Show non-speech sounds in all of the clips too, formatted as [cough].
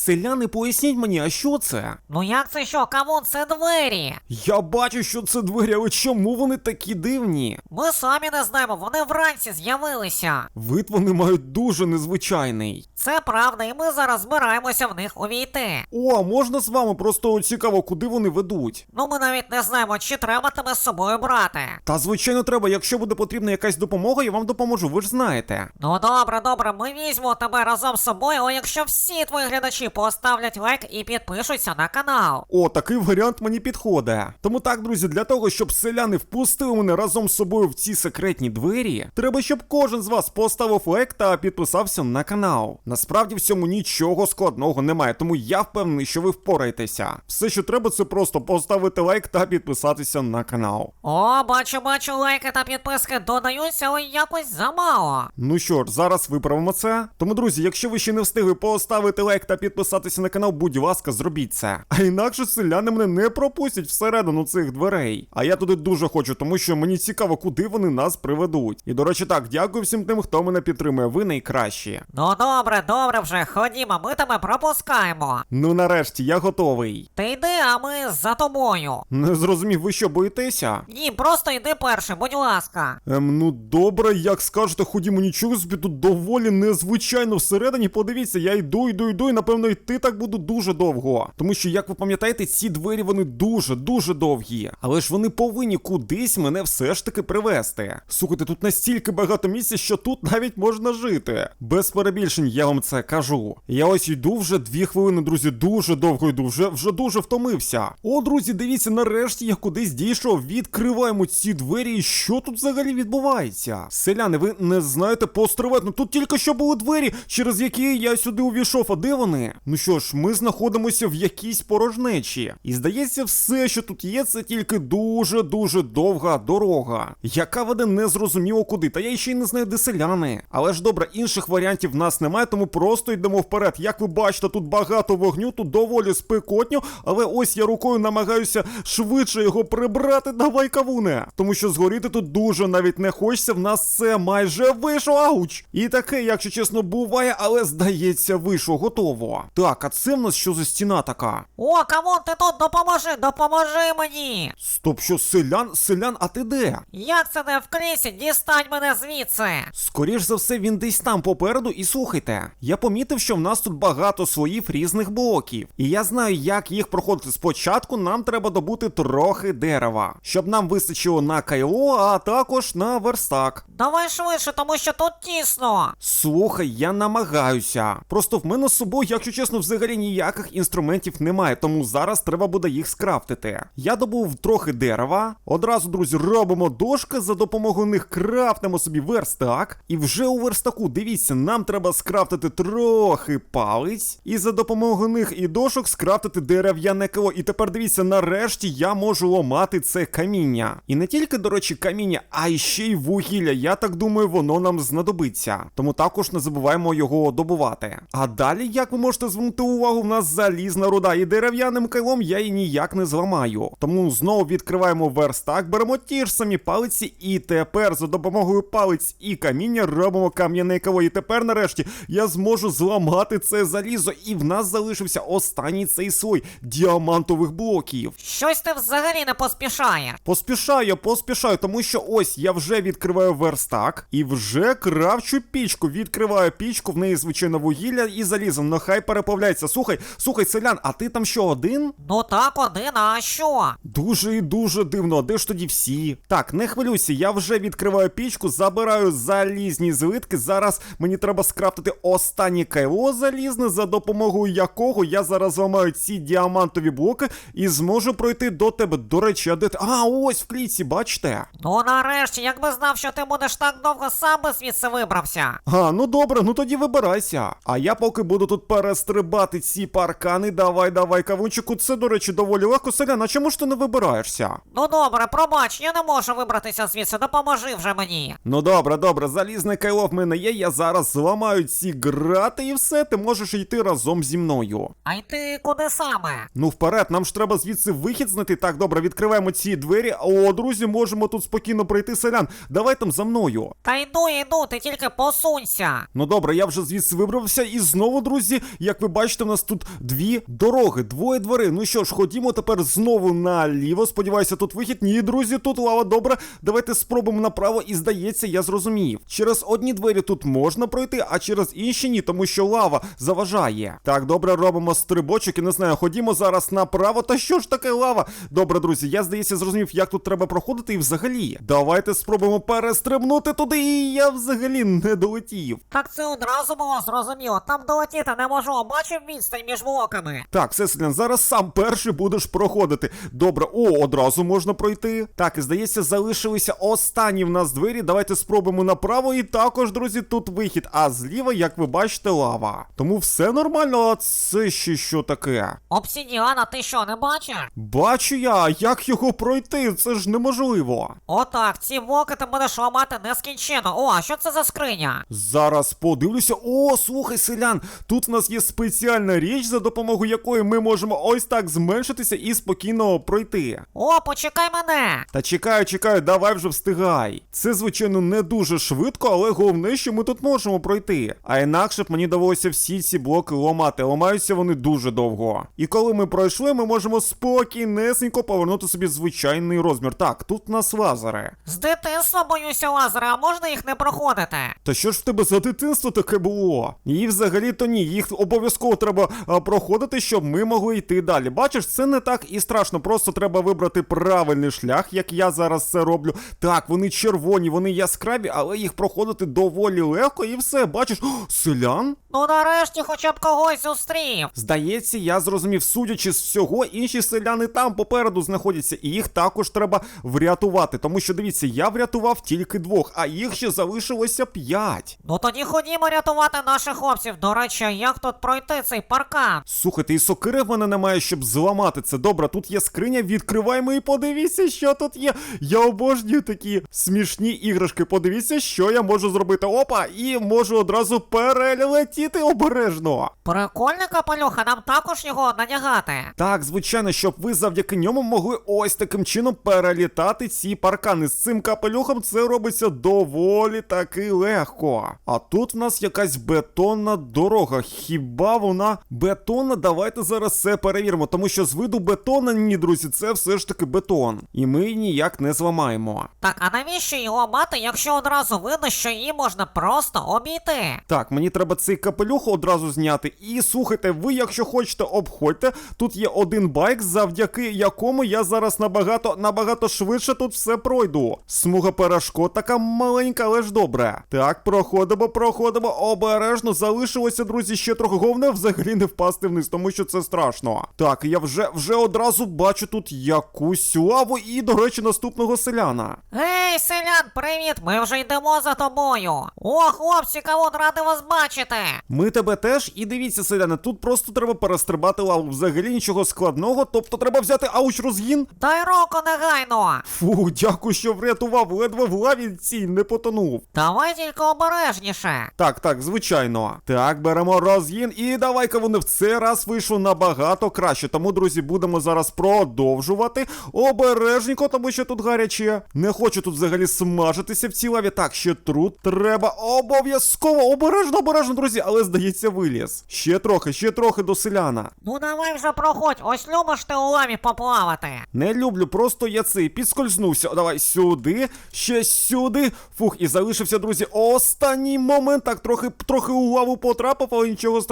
Селяни, поясніть мені, а що це? Ну як це що, камон, це двері? Я бачу, що це двері, але чому вони такі дивні? Ми самі не знаємо, вони вранці з'явилися. Вид вони мають дуже незвичайний. Це правда, і ми зараз збираємося в них увійти. О, а можна з вами просто цікаво, куди вони ведуть? Ну ми навіть не знаємо, чи треба тебе з собою брати. Та звичайно треба, якщо буде потрібна якась допомога, я вам допоможу, ви ж знаєте. Ну добре, добре, ми візьмемо тебе разом з собою, але якщо всі твої глядачі поставлять лайк і підпишуться на канал. О, такий варіант мені підходить. Тому так, друзі, для того, щоб селяни впустили мене разом з собою в ці секретні двері, треба, щоб кожен з вас поставив лайк та підписався на канал. Насправді в цьому нічого складного немає, тому я впевнений, що ви впораєтеся. Все, що треба, це просто поставити лайк та підписатися на канал. О, бачу, бачу, лайки та підписки додаються, але якось замало. Ну що ж, зараз виправимо це. Тому, друзі, якщо ви ще не встигли поставити лайк та підписатися на канал, будь ласка, зробіть це. А інакше селяни мене не пропустять всередину цих дверей. А я туди дуже хочу, тому що мені цікаво, куди вони нас приведуть. І до речі, так, дякую всім тим, хто мене підтримує. Ви найкращі. Ну добре, добре вже, ходімо, ми тебе пропускаємо. Ну нарешті, я готовий. Ти йди, а ми за тобою. Не зрозумів, ви що боїтеся? Ні, просто йди перший, будь ласка. Ем, ну добре, як скажете, ходімо нічого собі тут доволі незвичайно всередині. Подивіться, я йду, йду, йду, і напевно йти так буду дуже довго. Тому що, як ви пам'ятаєте, ці двері вони дуже, дуже довгі. Але ж вони повинні кудись мене все ж таки привезти. Слухайте, тут настільки багато місця, що тут навіть можна жити. Без перебільшень, я вам це кажу. Я ось йду вже дві хвилини, друзі, дуже довго йду, вже, вже дуже втомився. О, друзі, дивіться, нарешті я кудись дійшов. Відкриваємо ці двері. І що тут взагалі відбувається? Селяни, ви не знаєте постривати. Тут тільки що були двері, через які я сюди увійшов. А де вони? Ну що ж, ми знаходимося в якійсь порожнечі. І здається, все, що тут є, це тільки дуже-дуже довга дорога, яка веде незрозуміло куди. Та я ще й не знаю, де селяни. Але ж добре, інших варіантів в нас немає, тому просто йдемо вперед. Як ви бачите, тут багато вогню, тут доволі спекотньо, але ось я рукою намагаюся швидше його прибрати. Давай, кавуне. Тому що згоріти тут дуже навіть не хочеться. В нас це майже вийшло. Ауч! І таке, якщо чесно, буває, але здається, вийшло готово. Так, а це в нас що за стіна така? О, камон, ти тут допоможи, допоможи мені. Стоп, що селян, селян, а ти де? Як це не в крісі? Дістань мене звідси. Скоріш за все, він десь там попереду, і слухайте, я помітив, що в нас тут багато слоїв різних блоків. І я знаю, як їх проходити. Спочатку нам треба добути трохи дерева, щоб нам вистачило на кайло, а також на верстак. Давай швидше, тому що тут тісно. Слухай, я намагаюся. Просто в мене з собою, якщо чесно, взагалі ніяких інструментів немає, тому зараз треба буде їх скрафтити. Я добув трохи дерева. Одразу, друзі, робимо дошки, за допомогою них крафтимо собі верстак. І вже у верстаку, дивіться, нам треба скрафтити трохи палиць. І за допомогою них і дошок скрафтити дерев'яне кило. І тепер дивіться, нарешті я можу ломати це каміння. І не тільки, до речі, каміння, а ще й вугілля. Я так думаю, воно нам знадобиться. Тому також не забуваємо його добувати. А далі, як ви можете звернути увагу, в нас залізна руда, і дерев'яним кайлом я її ніяк не зламаю. Тому знову відкриваємо верстак, беремо ті ж самі палиці, і тепер за допомогою палиць і каміння робимо кам'яне кайло. І тепер, нарешті, я зможу зламати це залізо, і в нас залишився останній цей слой діамантових блоків. Щось ти взагалі не поспішаєш. Поспішаю, поспішаю, тому що ось я вже відкриваю верстак і вже кравчу пічку. Відкриваю пічку, в неї звичайно вугілля і залізо. Ну хай переплавляється. Слухай, слухай, селян, а ти там що один? Ну так, один, а що? Дуже і дуже дивно, а де ж тоді всі? Так, не хвилюйся, я вже відкриваю пічку, забираю залізні злитки. Зараз мені треба скрафтити останнє кайло залізне, за допомогою якого я зараз зламаю ці діамантові блоки і зможу пройти до тебе. До речі, а де ти? А, ось в клітці, бачите? Ну нарешті, якби знав, що ти будеш так довго сам би звідси вибрався. А, ну добре, ну тоді вибирайся. А я поки буду тут перестрибати ці паркани. Давай, давай, кавунчику. Це, до речі, доволі легко. Селяна, чому ж ти не вибираєшся? Ну добре, пробач, я не можу вибратися звідси, допоможи вже мені. Ну добре, добре, залізне кайло в мене є. Я зараз зламаю ці грати і все, ти можеш йти разом зі мною. А йти куди саме? Ну вперед, нам ж треба звідси вихід знайти. Так, добре, відкриваємо ці двері. О, друзі, можемо тут спокійно пройти селян. Давай там за мною. Та йду, йду, ти тільки посунься. Ну добре, я вже звідси вибрався, і знову, друзі, як ви бачите, у нас тут дві дороги, двоє дверей. Ну що ж, ходімо тепер знову наліво. Сподіваюся, тут вихід. Ні, друзі, тут лава добре. Давайте спробуємо направо, і здається, я зрозумів. Через одні двері тут можна пройти, а через інші ні, тому що лава заважає. Так, добре, робимо стрибочок і не знаю, ходімо зараз направо. Та що ж таке лава? Добре, друзі, я здається, зрозумів, як тут треба проходити, і взагалі. Давайте спробуємо перестрибнути туди, і я взагалі не долетів. Так це одразу було зрозуміло. Там долетіти не можу, бачив відстань між блоками. Так, все, Селян, зараз сам перший будеш проходити. Добре, о, одразу можна пройти. Так, і здається, залишилися останні в нас двері. Давайте спробуємо направо. І також, друзі, тут вихід. А зліва, як ви бачите, лава. Тому все нормально, а це ще що таке? Обсідіана, ти що, не бачиш? Бачу я, як його пройти? Це ж неможливо. Отак, ці блоки ти будеш ламати нескінченно. О, а що це за скриня? Зараз подивлюся. О, слухай, селян, тут в нас є спеціальна річ, за допомогою якої ми можемо ось так зменшитися і спокійно пройти. О, почекай мене! Та чекаю, чекаю, давай вже встигай. Це, звичайно, не дуже швидко, але головне, що ми тут можемо пройти. А інакше б мені довелося всі ці блоки ламати. Ламаються вони дуже довго. І коли ми пройшли, ми можемо спокійнесенько повернути собі звичайний розмір. Так, тут у нас лазери. З дитинства боюся лазери, а можна їх не проходити? Та що ж в тебе за дитинство таке було? І взагалі то ні, їх обов'язково треба проходити, щоб ми могли йти далі. Бачиш, це не так і страшно, просто треба вибрати правильний шлях, як я зараз це роблю. Так, вони червоні, вони яскраві, але їх проходити доволі легко і все. Бачиш, О, [gasps] селян? Ну нарешті хоча б когось зустрів. Здається, я зрозумів, судячи з всього, інші селяни там попереду знаходяться, і їх також треба врятувати. Тому що дивіться, я врятував тільки двох, а їх ще залишилося п'ять. Ну тоді ходімо рятувати наших хлопців. До речі, як тут пройти цей паркан? Слухайте, і сокири в мене немає, щоб зламати це. Добре, тут є скриня, відкриваємо і подивіться, що тут є. Я обожнюю такі смішні іграшки. Подивіться, що я можу зробити. Опа, і можу одразу перелетіти обережно. Прикольний капелюха, нам також його надягати. Так, звичайно, щоб ви завдяки ньому могли ось таким чином перелітати ці паркани. З цим капелюхом це робиться доволі таки легко. А тут в нас якась бетонна дорога. Хіба вона бетонна? Давайте зараз це перевіримо, тому що з виду бетона, ні, друзі, це все ж таки бетон. І ми її ніяк не зламаємо. Так, а навіщо його мати, якщо одразу видно, що її можна просто обійти? Так, мені треба цей капелюх одразу зняти. І слухайте, ви, якщо хочете, обходьте. Тут є один байк, завдяки якому я зараз набагато набагато швидше тут все пройду. Смуга перешкод така маленька, але ж добре. Так, проходимо, проходимо. Обережно залишилося, друзі, ще трохи. Головне взагалі не впасти вниз, тому що це страшно. Так, я вже вже одразу бачу тут якусь лаву і, до речі, наступного селяна. Ей, селян, привіт! Ми вже йдемо за тобою. О, хлопці, кавун, радий вас бачити. Ми тебе теж, і дивіться, селяни, тут просто треба перестрибати лаву. Взагалі нічого складного, тобто треба взяти ауч розгін. Дай руку негайно. Фу, дякую, що врятував, ледве в лаві цій не потонув. Давай тільки обережніше. Так, так, звичайно. Так, беремо розгін, і давай-ка вони в цей раз вийшло набагато краще. Тому, друзі, будемо зараз продовжувати. Обережненько, тому що тут гаряче. Не хочу тут взагалі смажитися в цій лаві. Так, ще труд треба обов'язково. Обережно, обережно, друзі, але здається, виліз. Ще трохи, ще трохи до селяна. Ну давай вже проходь, ось любиш ти у ламі поплавати. Не люблю, просто я цей підскользнувся. Давай сюди, ще сюди. Фух, і залишився, друзі, останній момент. Так, трохи трохи у лаву потрапив, але нічого страшного.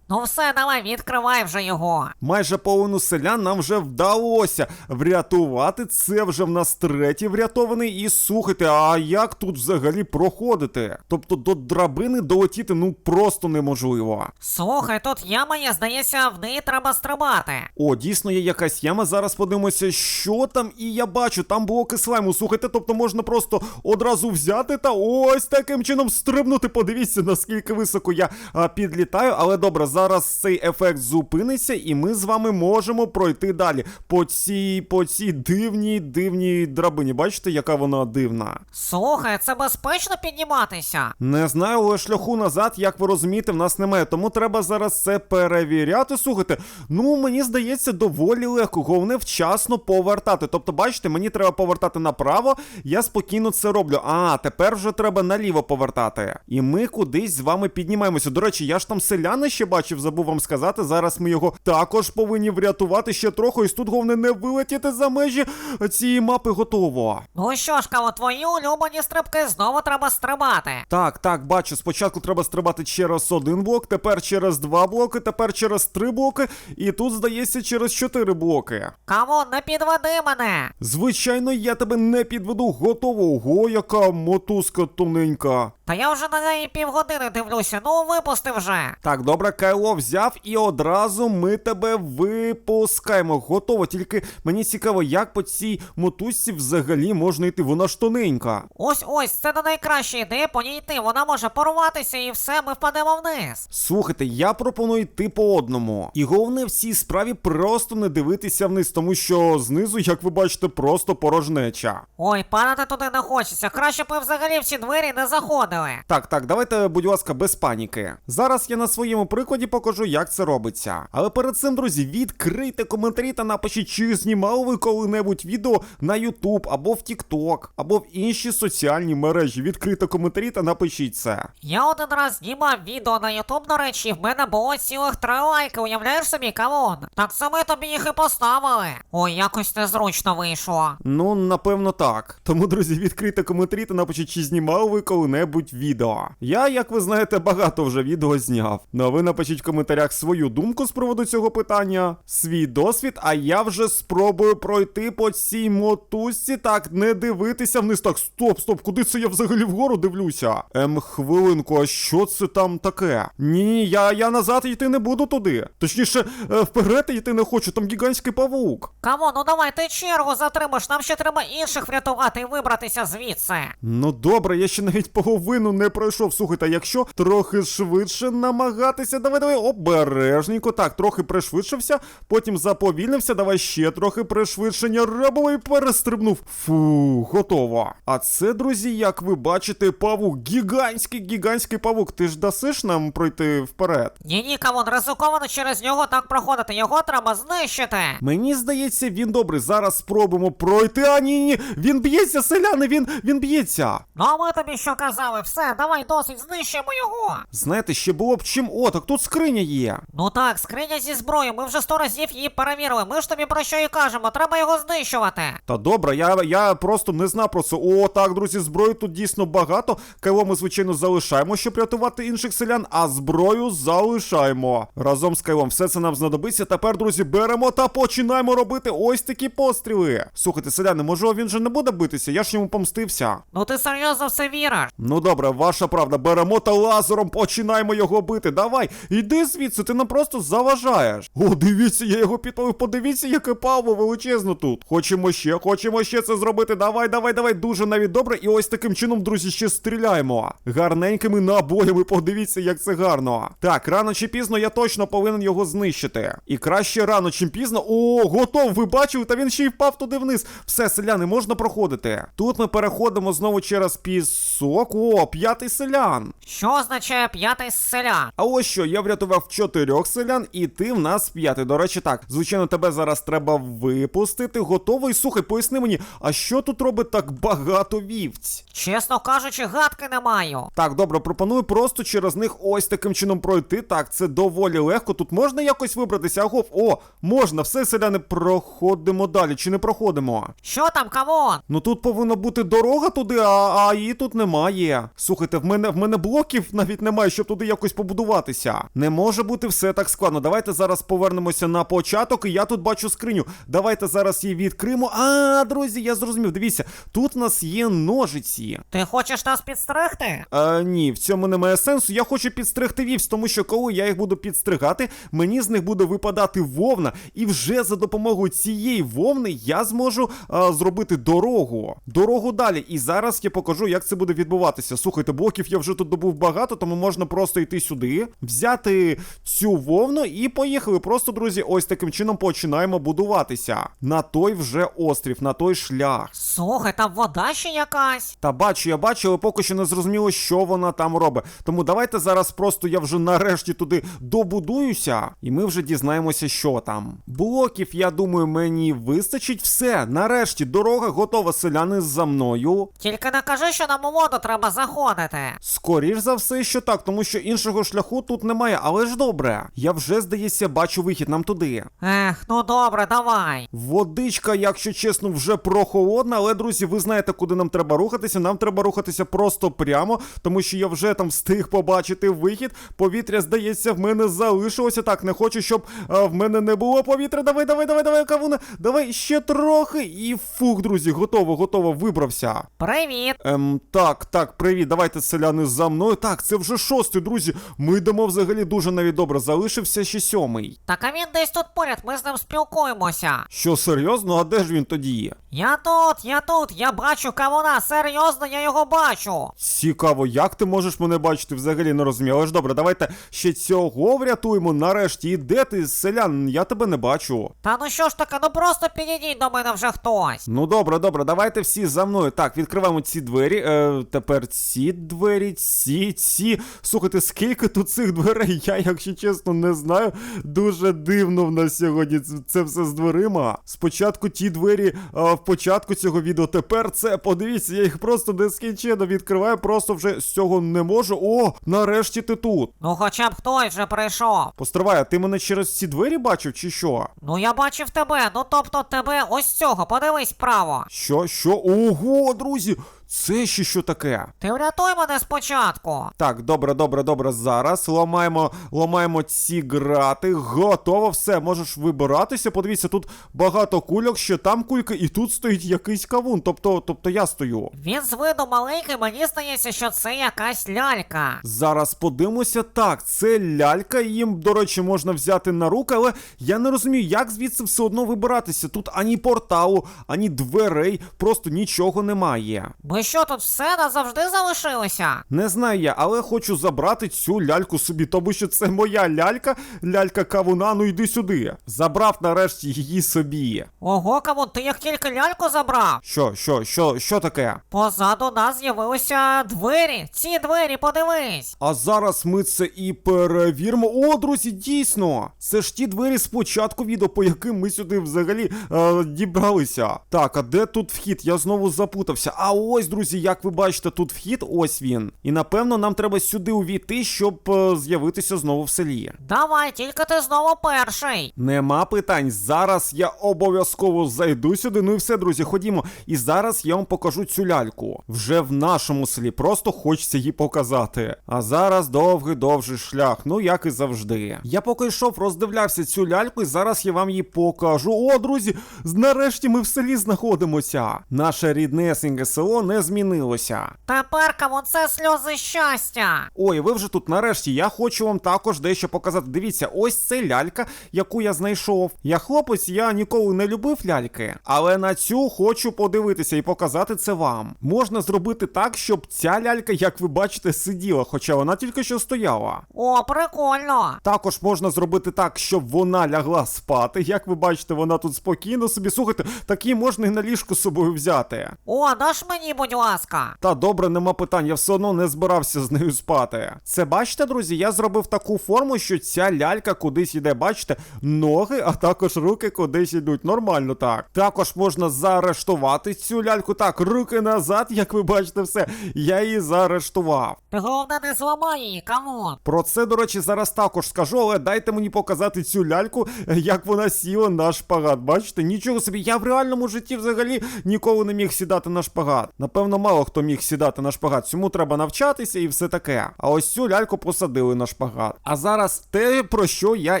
Ну все, давай, відкривай вже його. Майже половину селян нам вже вдалося врятувати. Це вже в нас третій врятований. І слухайте, а як тут взагалі проходити? Тобто до драбини долетіти ну просто неможливо. Слухай, тут яма є, здається, в неї треба стрибати. О, дійсно є якась яма. Зараз подивимося, що там. І я бачу, там блоки слайму. Слухайте, тобто можна просто одразу взяти та ось таким чином стрибнути. Подивіться, наскільки високо я а, підлітаю. Але добре, зараз цей ефект зупиниться, і ми з вами можемо пройти далі. По цій, по цій дивній, дивній драбині. Бачите, яка вона дивна? Слухай, це безпечно підніматися. Не знаю, але шляху назад, як ви розумієте, в нас немає. Тому треба зараз це перевіряти. Слухайте, ну мені здається, доволі легко. Головне вчасно повертати. Тобто, бачите, мені треба повертати направо, я спокійно це роблю. А, тепер вже треба наліво повертати. І ми кудись з вами піднімаємося. До речі, я ж там селяни ще бачив, забув вам сказати. Зараз ми його також повинні врятувати ще трохи. І тут головне не вилетіти за межі цієї мапи готово. Ну що ж, каво, твої улюблені стрибки знову треба стрибати. Так, так, бачу. Спочатку треба стрибати через один блок, тепер через два блоки, тепер через три блоки, і тут, здається, через чотири блоки. Кавун, не підведи мене. Звичайно, я тебе не підведу. Готово. Ого, яка мотузка тоненька. Та я вже на неї півгодини дивлюся, ну випусти вже. Так, добре, Кайло взяв і одразу ми тебе випускаємо. Готово. Тільки мені цікаво, як по цій мотузці взагалі можна йти. Вона ж тоненька. Ось ось, це не найкраща ідея по ній йти. Вона може порватися і все, ми впадемо вниз. Слухайте, я пропоную йти по одному. І головне в цій справі просто не дивитися вниз, тому що знизу, як ви бачите, просто порожнеча. Ой, падати туди не хочеться. Краще б ми взагалі в ці двері не заходили. Так, так, давайте, будь ласка, без паніки. Зараз я на своєму прикладі покажу, як це робиться. Але перед цим, друзі, відкрийте коментарі та напишіть, чи знімали ви коли-небудь відео на YouTube або в TikTok, або в інші соціальні мережі. Відкрийте коментарі та напишіть це. Я один раз знімав відео на Ютуб, до речі, в мене було цілих три лайки, уявляєш собі, кавун? Так це ми тобі їх і поставили. Ой, якось незручно вийшло. Ну, напевно, так. Тому, друзі, відкрийте коментарі та напишіть, чи знімали ви коли-небудь відео. Я, як ви знаєте, багато вже відео зняв. Ну а ви напишіть в коментарях свою думку з приводу цього питання, свій досвід, а я вже спробую пройти по цій мотузці. Так, не дивитися вниз. Так, стоп, стоп, куди це я взагалі вгору дивлюся? Ем, хвилинку, а що це там таке? Ні, я, я назад йти не буду туди. Точніше, е, вперед йти не хочу, там гігантський павук. Кавун, ну давай ти чергу затримаєш, нам ще треба інших врятувати і вибратися звідси. Ну добре, я ще навіть [laughs] половину не пройшов. Слухайте, якщо трохи швидше намагатися, давай, давай, обережненько. Так, трохи пришвидшився, потім заповільнився, давай ще трохи пришвидшення. Рабово і перестрибнув. Фу, готово. А це, друзі, як ви бачите, павук, гігантський, гігантський павук. Ти ж дасиш нам пройти вперед? Ні, ні, кавун, ризиковано через нього так проходити. Його треба знищити. Мені здається, він добрий. Зараз спробуємо пройти. А ні, ні, він б'ється, селяни, він, він б'ється. Ну а ми тобі що казали? Все, давай досить, знищимо його. Знаєте, ще було б чим. О, так тут скриня є. Ну так, скриня зі зброєю, ми вже сто разів її перевірили. Ми ж тобі про що і кажемо, треба його знищувати. Та добре, я, я просто не знав про це. О, так, друзі, зброї тут дійсно багато. Кайло ми, звичайно, залишаємо, щоб рятувати інших селян, а зброю залишаємо. Разом з Кайлом все це нам знадобиться. Тепер, друзі, беремо та починаємо робити ось такі постріли. Слухайте, селяни, може він же не буде битися? Я ж йому помстився. Ну ти серйозно в це віриш? Ну добре, ваша правда, беремо та лазером починаємо його бити. Давай, іди звідси, ти нам просто заважаєш. О, дивіться, я його підпалив. Подивіться, яке паво величезно тут. Хочемо ще, хочемо ще це зробити. Давай, давай, давай. Дуже навіть добре. І ось таким чином, друзі, ще стріляємо. Гарненькими набоями. Подивіться, як це гарно. Так, рано чи пізно я точно повинен його знищити. І краще рано, чим пізно. О, готов, ви бачили, та він ще й впав туди вниз. Все, селяни, можна проходити. Тут ми переходимо знову через пісок. О, п'ятий селян. Що означає п'ятий селян? А ось що, я врятував чотирьох селян, і ти в нас п'ятий. До речі, так. Звичайно, тебе зараз треба випустити. Готовий. Слухай, поясни мені, а що тут робить так багато вівць? Чесно кажучи, гадки не маю. Так, добре, пропоную просто через них ось таким чином пройти. Так, це доволі легко. Тут можна якось вибратися. Агов, о, можна, все, селяни, проходимо далі. Чи не проходимо? Що там, кавун? Ну тут повинна бути дорога туди, а, а її тут немає. Слухайте, в мене в мене блоків навіть немає, щоб туди якось побудуватися. Не може бути все так складно. Давайте зараз повернемося на початок, і я тут бачу скриню. Давайте зараз її відкриємо. А, друзі, я зрозумів. Дивіться, тут в нас є ножиці. Ти хочеш нас підстригти? Е, ні, в цьому немає сенсу. Я хочу підстригти вівць, тому що коли я їх буду підстригати, мені з них буде випадати вовна, і вже за допомогою цієї вовни я зможу е, зробити дорогу. Дорогу далі. І зараз я покажу, як це буде відбуватися. Слухайте, блоків я вже тут добув багато, тому можна просто йти сюди, взяти цю вовну і поїхали. Просто, друзі, ось таким чином починаємо будуватися. На той вже острів, на той шлях. Слухай, там вода ще якась. Та бачу, я бачу, але поки що не зрозуміло, що вона там робить. Тому давайте зараз просто я вже нарешті туди добудуюся, і ми вже дізнаємося, що там. Блоків, я думаю, мені вистачить все. Нарешті дорога готова, селяни за мною. Тільки не кажи, що нам у воду треба заходити. Скоріш за все, що так, тому що іншого шляху тут немає, але ж добре. Я вже, здається, бачу вихід нам туди. Ех, ну добре, давай. Водичка, якщо чесно, вже прохолодна, але друзі, ви знаєте, куди нам треба рухатися. Нам треба рухатися просто прямо, тому що я вже там встиг побачити вихід. Повітря, здається, в мене залишилося. Так, не хочу, щоб а, в мене не було повітря. Давай, давай, давай, давай, кавуна. Давай ще трохи. І фух, друзі, готово, готово, вибрався. Привіт. Ем, так, так, привіт, давайте селяни за мною. Так, це вже шостий, друзі. Ми йдемо взагалі дуже навіть добре. Залишився ще сьомий. Так а він десь тут поряд, ми з ним спілкуємося. Що серйозно? А де ж він тоді? Я тут, я тут, я бачу кавуна, серйозно, я його бачу. Цікаво, як ти можеш мене бачити, взагалі не розумію. Але ж добре, давайте ще цього врятуємо нарешті. І де ти, селян? Я тебе не бачу. Та ну що ж таке, ну просто підійдіть до мене вже хтось. Ну добре, добре, давайте всі за мною. Так, відкриваємо ці двері. Е, тепер ці двері, ці, ці. Слухайте, скільки тут цих дверей? Я, якщо чесно, не знаю. Дуже дивно в нас сьогодні це, все з дверима. Спочатку ті двері а, в початку цього відео. Тепер це, подивіться, я їх просто нескінченно відкриваю, просто вже з цього не можу. О, нарешті ти тут. Ну хоча б хтось вже прийшов. Постривай, а ти мене через ці двері бачив, чи що? Ну я бачив тебе, ну тобто тебе ось цього, подивись вправо. Що, що? Ого, друзі! Це ще що таке? Ти врятуй мене спочатку. Так, добре, добре, добре. Зараз ламаємо, ламаємо ці грати. Готово, все, можеш вибиратися. Подивіться, тут багато кульок, ще там кулька, і тут стоїть якийсь кавун. Тобто, тобто я стою. Він з виду маленький, мені здається, що це якась лялька. Зараз подивимося. Так, це лялька, їм, до речі, можна взяти на руки, але я не розумію, як звідси все одно вибиратися. Тут ані порталу, ані дверей, просто нічого немає. Ми що тут все назавжди залишилися? Не знаю я, але хочу забрати цю ляльку собі, тому що це моя лялька, лялька кавуна, ну йди сюди. Забрав нарешті її собі. Ого, кавун, ти як тільки ляльку забрав? Що, що, що, що таке? Позаду нас з'явилися двері. Ці двері, подивись. А зараз ми це і перевіримо. О, друзі, дійсно! Це ж ті двері з початку відео, по яким ми сюди взагалі е, дібралися. Так, а де тут вхід? Я знову запутався. А ось, друзі, як ви бачите, тут вхід, ось він. І напевно нам треба сюди увійти, щоб е, з'явитися знову в селі. Давай, тільки ти знову перший. Нема питань. Зараз я обов'язково зайду сюди. Ну і все, друзі, ходімо. І зараз я вам покажу цю ляльку. Вже в нашому селі. Просто хочеться її показати. А зараз довгий довгий шлях. Ну як і завжди. Я поки йшов, роздивлявся цю ляльку, і зараз я вам її покажу. О, друзі, нарешті ми в селі знаходимося. Наше ріднесеньке село не змінилося. Тепер кавун це сльози щастя. Ой, ви вже тут нарешті. Я хочу вам також дещо показати. Дивіться, ось це лялька, яку я знайшов. Я хлопець, я ніколи не любив ляльки, але на цю хочу подивитися і показати це вам. Можна зробити так, щоб ця лялька, як ви бачите, сиділа, хоча вона тільки що стояла. О, прикольно. Також можна зробити так, щоб вона лягла спати. Як ви бачите, вона тут спокійно собі. Слухайте, такі можна і на ліжку з собою взяти. О, даш мені, будь ласка. Та добре, нема питань, я все одно не збирався з нею спати. Це бачите, друзі, я зробив таку форму, що ця лялька кудись іде, бачите, ноги, а також руки кудись ідуть. Нормально так. Також можна заарештувати цю ляльку. Так, руки назад, як ви бачите, все. Я її заарештував. Головне не зламай її, кавун. Про це, до речі, зараз також скажу, але дайте мені показати цю ляльку, як вона сіла на шпагат. Бачите, нічого собі. Я в реальному житті взагалі ніколи не міг сідати на шпагат. Напевно, мало хто міг сідати на шпагат. Цьому треба навчатися і все таке. А ось цю ляльку посадили на шпагат. А зараз те, про що я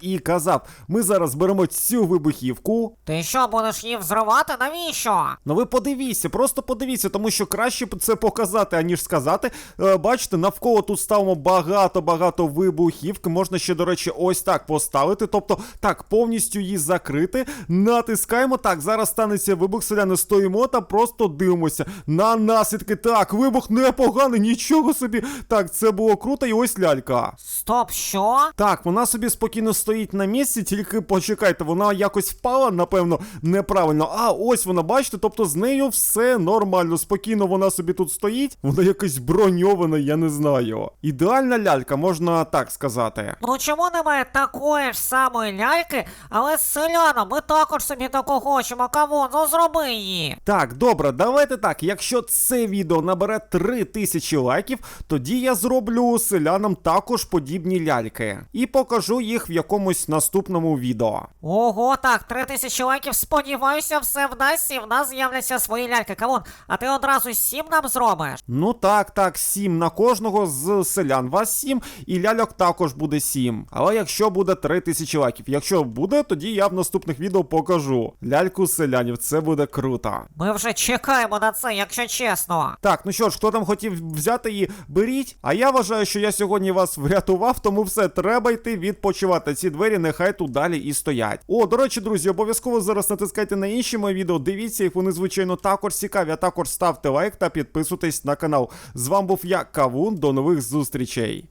і казав. Ми зараз беремо цю вибухівку. Ти що, будеш її взривати? Навіщо? Ну ви подивіться, просто подивіться, тому що краще це показати, аніж сказати. Е, бачите, навколо тут ставимо багато-багато вибухівки. Можна ще, до речі, ось так поставити. Тобто, так, повністю її закрити. Натискаємо. Так, зараз станеться вибух, селяни стоїмо та просто дивимося на наслідки. Так, вибух непоганий, нічого собі. Так, це було круто, і ось лялька. Стоп, що? Так, вона собі спокійно стоїть на місці, тільки почекайте, вона якось впала, напевно, неправильно. А, ось вона, бачите, тобто з нею все нормально, спокійно вона собі тут стоїть. Вона якась броньована, я не знаю. Ідеальна лялька, можна так сказати. Ну чому немає такої ж самої ляльки, але з селяном ми також собі таку хочемо, кавун, ну зроби її. Так, добре, давайте так. Якщо це відео набере 3000 лайків, тоді я зроблю селянам також подібні ляльки і покажу їх в якомусь наступному відео. Ого, так, три тисячі лайків, сподіваюся, все вдасться, і в нас з'являться свої ляльки. Кавун, а ти одразу сім нам зробиш? Ну так, так, 7 на кожного з селян. Вас 7, і ляльок також буде 7. Але якщо буде 3000 лайків, якщо буде, тоді я в наступних відео покажу. Ляльку селянів, це буде круто. Ми вже чекаємо на це, якщо чесно. Так, ну що ж, хто там хотів взяти її, беріть. А я вважаю, що я сьогодні вас врятував, тому все, треба йти відпочивати. Ці двері нехай тут далі і стоять. О, до речі, друзі, обов'язково зараз натискайте на інші мої відео. Дивіться їх, вони звичайно також цікаві. А також ставте лайк та підписуйтесь на канал. З вами був я, Кавун. До нових зустрічей.